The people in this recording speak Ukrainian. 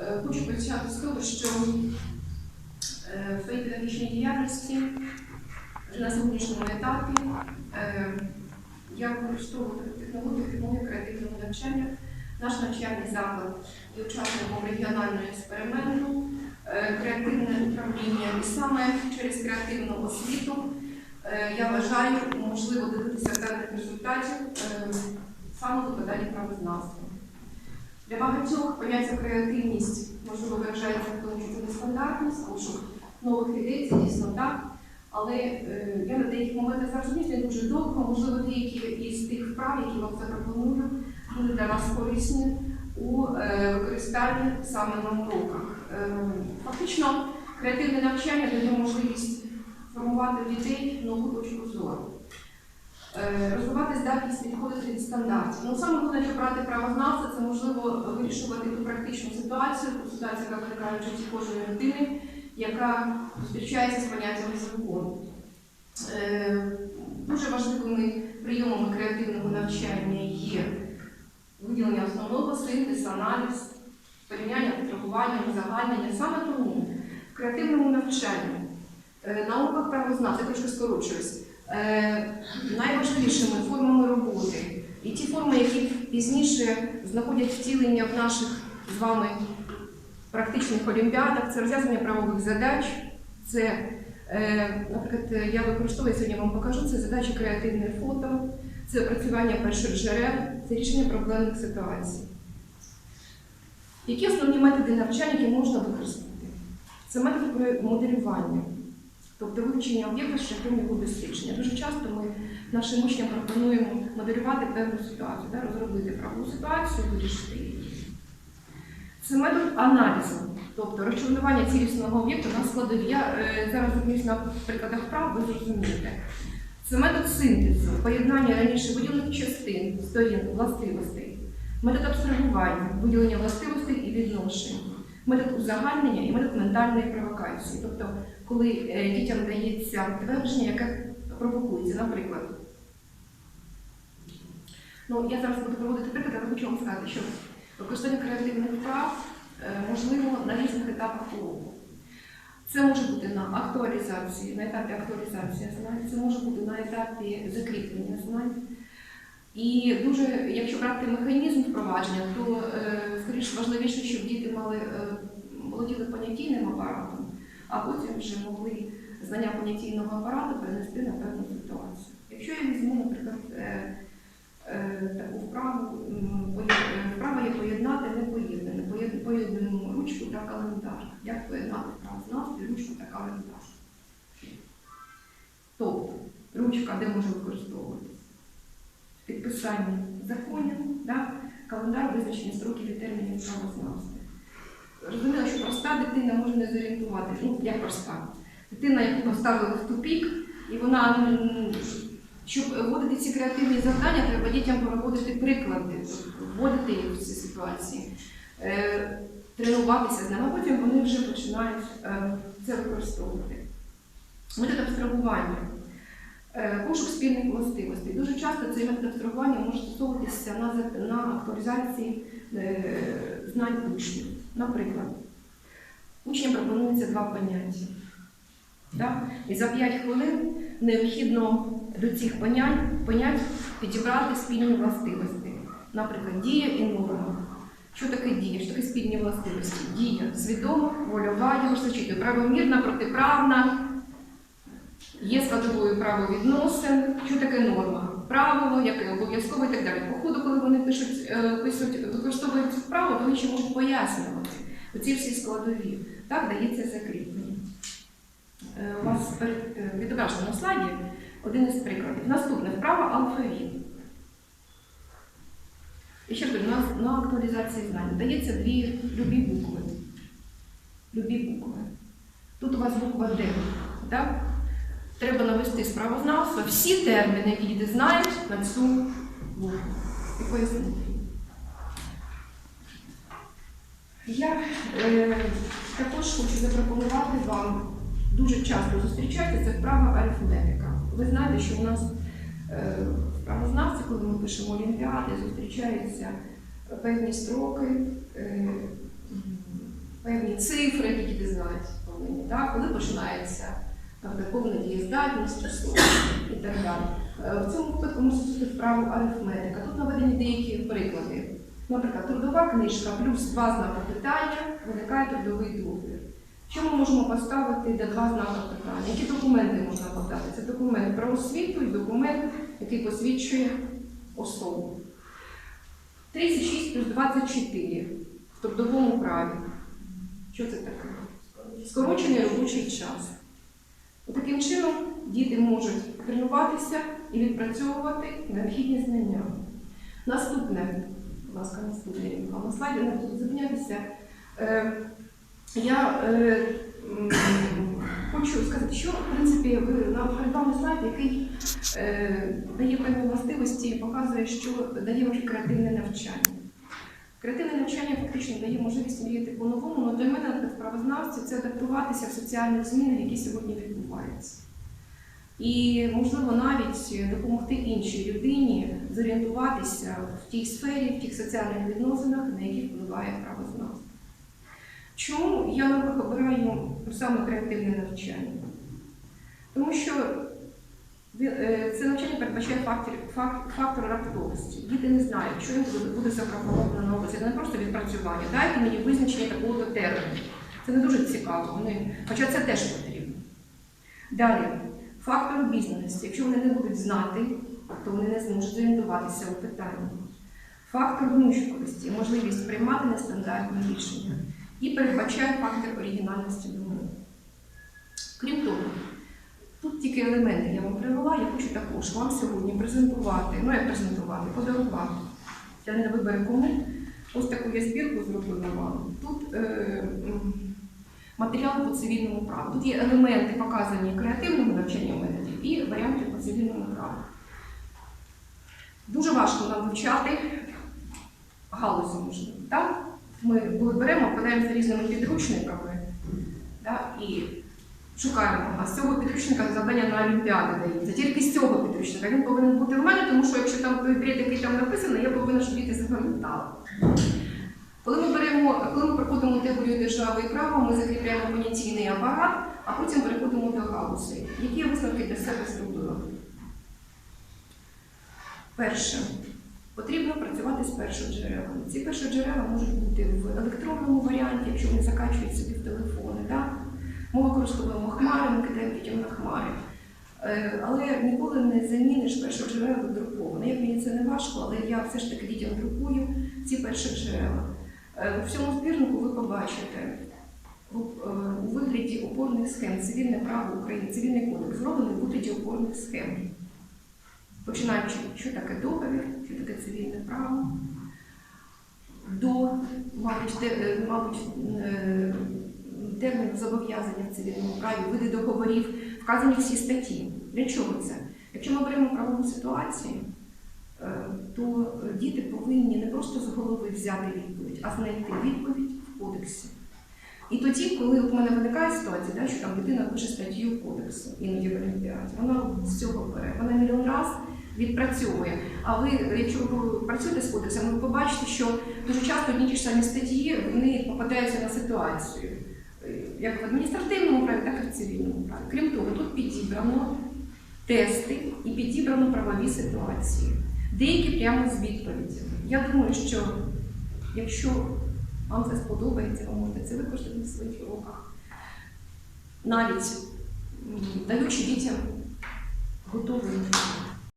Е, Хочу почати з того, що е, в своїй педагогічній діяльності на сьогоднішньому етапі е, я використовую технологію технологію креативного навчання. Наш навчальний заклад є учасником регіонального експерименту, креативне управління, і саме через креативну освіту я вважаю, можливо добитися певних результатів саме в викладанні правознавства. Для багатьох поняття креативність можливо виражається в тому, що це нестандартність, пошук нових ідей, це дійсно так. Але е, я на деяких моментах зараз не дуже довго, можливо, деякі із тих вправ, які вам запропоную, будуть для вас корисні у е, використанні саме на уроках. Е, фактично, креативне навчання дає можливість формувати в дітей нову точку зору. Е, Розвивати здатність відходити від стандартів. Ну, саме головне, що брати правознавця, це можливо вирішувати ту практичну ситуацію, ту ситуацію, яка виникає в житті кожної людини, яка зустрічається з поняттями закону. Е, Дуже важливими прийомами креативного навчання є виділення основного синтез, аналіз, порівняння, абстрагування, узагальнення. Саме тому в креативному навчанні е, на уроках правознавця, я трошки скорочуюсь, найважливішими формами роботи і ті форми, які пізніше знаходять втілення в наших з вами практичних олімпіадах, це розв'язання правових задач, це, е, наприклад, я використовую сьогодні вам покажу, це задачі креативне фото, це опрацювання перших джерел, це рішення проблемних ситуацій. Які основні методи навчання, які можна використати? Це методи моделювання, тобто вивчення об'єкта шляхом його дослідження. Дуже часто ми нашим учням пропонуємо моделювати певну ситуацію, да, розробити правову ситуацію, вирішити її. Це метод аналізу, тобто розчленування цілісного об'єкту на складові. Я е, зараз зупинюсь на прикладах прав, ви зрозумієте. Це метод синтезу, поєднання раніше виділених частин, сторін, властивостей, метод абстрагування, виділення властивостей і відношень, метод узагальнення і метод ментальної провокації. Тобто, коли е, дітям дається твердження, яке провокується, наприклад. Ну, я зараз буду проводити приклад, але хочу вам сказати, що використання креативних вправ е, можливо на різних етапах уроку. Це може бути на актуалізації, на етапі актуалізації знань, це може бути на етапі закріплення знань. І дуже, якщо брати механізм впровадження, то е, скоріш важливіше, щоб діти мали володіли понятійним апаратом, а потім вже могли знання понятійного апарату перенести на певну ситуацію. Якщо я візьму, наприклад, е, е, таку вправу, е, вправа є поєднати непоєднане, Поєд- поєднуємо ручку та календар. Як поєднати правознавство, ручку та календар? Тобто, ручка де може використовуватися? В підписанні законів, да? календар визначені строків і термінів правознавства. Розуміло, що проста дитина може не зорієнтувати. Ну, як проста? Дитина, яку поставили в тупік, і вона, щоб вводити ці креативні завдання, треба дітям проводити приклади, вводити їх в ці ситуації, е, тренуватися з ними, а потім вони вже починають е, це використовувати. Метод абстрагування. Е, Пошук спільних властивостей. Дуже часто цей метод абстрагування може стосовуватися на, на актуалізації знань учнів. Наприклад, учням пропонується два поняття. Так? І за 5 хвилин необхідно до цих понять, понять підібрати спільні властивості. Наприклад, дія і норма. Що таке дія? Що таке спільні властивості? Дія свідома, вольова, я правомірна, протиправна, є складовою правовідносин. Що таке норма? Правило, яке обов'язково і так далі. По ходу, коли вони пишуть, е, пишуть використовують цю вправу, вони ще можуть пояснювати оці всі складові. Так дається закріплення. Е, У вас е, відображено на слайді один із прикладів. Наступне вправа алфавіт. І ще раз, на, на актуалізації знань дається дві любі букви. Любі букви. Тут у вас буква Д. Так? Треба навести з правознавства всі терміни, які діти знають на цю букву. І пояснити. Я е, також хочу запропонувати вам дуже часто зустрічається це вправа арифметика. Ви знаєте, що у нас е, правознавці, коли ми пишемо олімпіади, зустрічаються певні строки, е, певні цифри, які діти знають повинні, так? коли починається наприклад, повна дієздатність часу і так далі. Е, В цьому випадку можна бути вправу арифметика. Тут наведені деякі приклади. Наприклад, трудова книжка плюс два знаки питання виникає трудовий договір. Що ми можемо поставити для два знаки питання? Які документи можна подати? Це документ про освіту і документ, який посвідчує особу. 36 плюс 24 в трудовому праві. Що це таке? Скорочений робочий час. Таким чином діти можуть тренуватися і відпрацьовувати необхідні знання. Наступне, будь ласка, наступне на слайді, не буду зупинятися. Е, я е, хочу сказати, що в принципі перед вами слайд, який е, дає певні властивості і показує, що дає вам креативне навчання. Креативне навчання фактично дає можливість мріяти по-новому, але для мене, як справознавця, це адаптуватися в соціальних змінах, які сьогодні відбуваються. І, можливо, навіть допомогти іншій людині зорієнтуватися в тій сфері, в тих соціальних відносинах, на які впливає правознавство. Чому я обираю саме креативне навчання? Тому що е, це навчання передбачає фактор, фак- фактор раптовості. Діти не знають, що їм буде запропоновано на. Це не просто відпрацювання. Дайте мені визначення такого терміну. Це не дуже цікаво, вони, хоча це теж потрібно. Далі, фактор обізнаності. Якщо вони не будуть знати, то вони не зможуть зорієнтуватися у питанні. Фактор гнучковості, можливість приймати нестандартні рішення. І передбачає фактор оригінальності думки. Крім того, Тут тільки елементи я вам привела, я хочу також вам сьогодні презентувати, ну як презентувати, подарувати. Я не виберу кому. Ось таку я збірку зробила вам. Тут е, матеріал по цивільному праву. Тут є елементи, показані креативному навчанню методів і варіанти по цивільному праву. Дуже важко нам вивчати галузі можливо. Так? Ми коли беремо, подаємося різними підручниками да, і шукаємо, а з цього підручника завдання на Олімпіади дається. Тільки з цього підручника. Він повинен бути в мене, тому що якщо там той бред, який там написаний, я повинна, щоб діти запам'ятали. Коли ми беремо, коли ми проходимо теорію держави і права, ми закріпляємо понятійний апарат, а потім переходимо до галузей. Які я висновки для себе зробила? Перше. Потрібно працювати з першоджерелами. Ці першоджерела можуть бути в електронному варіанті, якщо вони закачують собі в телефони. Так? Ми використовуємо хмари, ми кидаємо дітям на хмари. Е, Але ніколи не заміниш першоджерела друковане. Як мені це не важко, але я все ж таки дітям друкую ці першоджерела. Е, В цьому збірнику ви побачите е, у вигляді опорних схем цивільне право України, цивільний кодекс зроблений у вигляді опорних схем. Починаючи, що таке договір, що таке цивільне право, до, мабуть, те- е, мабуть термін зобов'язання в цивільному праві, види договорів, вказані всі статті. Для чого це? Якщо ми беремо правову ситуацію, то діти повинні не просто з голови взяти відповідь, а знайти відповідь в кодексі. І тоді, коли в мене виникає ситуація, да, що там дитина пише статтю кодексу іноді в Олімпіаді, вона з цього бере, вона мільйон раз відпрацьовує. А ви, якщо ви працюєте з кодексом, ви побачите, що дуже часто одні ті ж самі статті вони попадаються на ситуацію, е, як в адміністративному праві, так і в цивільному праві. Крім того, тут підібрано тести і підібрано правові ситуації. Деякі прямо з відповіді. Я думаю, що якщо вам це сподобається, ви можете це використати в своїх уроках. Навіть даючи дітям готовий